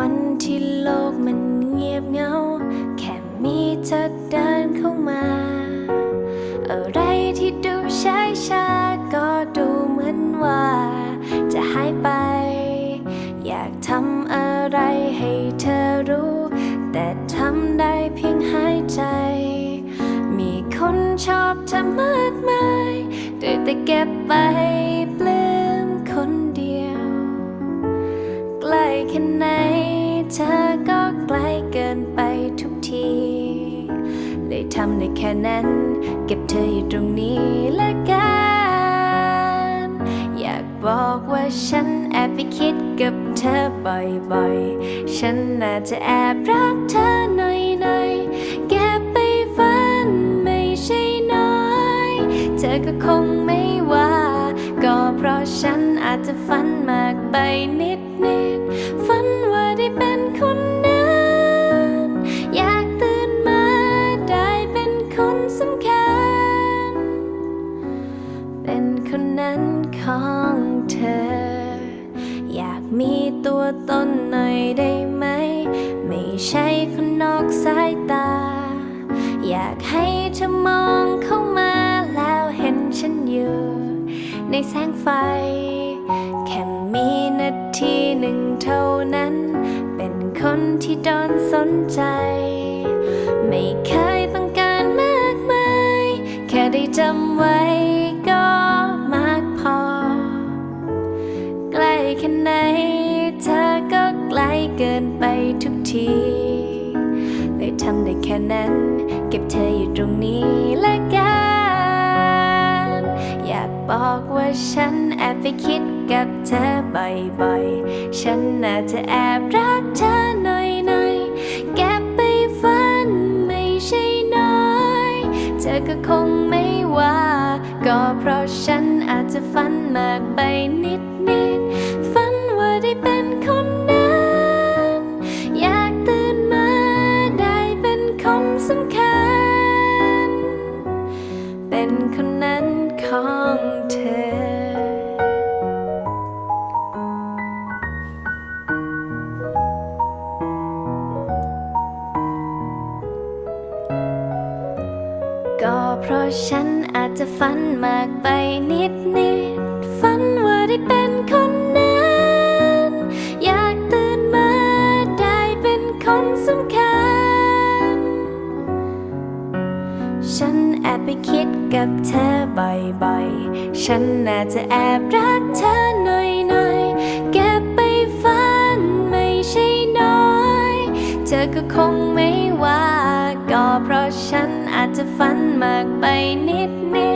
วันที่โลกมันเงียบเหงา แค่มีเธอเดินเข้ามา อะไรที่ดูช้าช้าก็ดูเหมือนว่า จะหายไป อยากทำอะไรให้เธอรู้ แต่ทำได้เพียงหายใจ มีคนชอบเธอมากมายแต่แต่เก็บไปปลื้มคนเดียว ใกล้แค่ไหน เธอก็ใกล้เกินไปทุกที เลยทำได้แค่นั้น เก็บเธออยู่ตรงนี้ละกัน อยากบอกว่าฉันแอบไปคิดกับเธอบ่อยๆ ฉันน่าจะแอบรักเธอหน่อย ฉันอาจจะฝันมากไปนิดนิดฝันว่าได้เป็นคนนั้น อยากตื่นมาได้เป็นคนสำคัญ เป็นคนนั้นของเธอ อยากมีตัวตนหน่อยได้ไหม ในแสงไฟ แค่มีนาทีหนึ่งเท่านั้น เป็นคนที่โดนสนใจ ไม่เคยต้องการมากมาย แค่ได้จำไว้ก็มากพอ ใกล้แค่ไหนเธอก็ไกลเกินไปทุกทีเลยทำได้แค่นั้น เก็บเธออยู่ตรงนี้และกัน บอกว่าฉันแอบไปคิดกับเธอบ่อยๆ ฉันน่าจะแอบรักเธอหน่อยๆ เก็บไปฝันไม่ใช่น้อย เธอก็คงไม่ว่า ก็เพราะฉันอาจจะฝันมากไปนิดนิดๆ เพราะฉันอาจจะฝันมากไปนิดนิดฝันว่าได้เป็นคนนั้น อยากตื่นมาได้เป็นคนสำคัญ ฉันแอบไปคิดกับเธอบ่อยๆ ฉันน่าจะแอบรักเธอหน่อยๆ เก็บไปฝันไม่ใช่น้อย เธอก็คงไม่ว่า ก็เพราะฉัน อาจจะฝันมากไปนิดนิด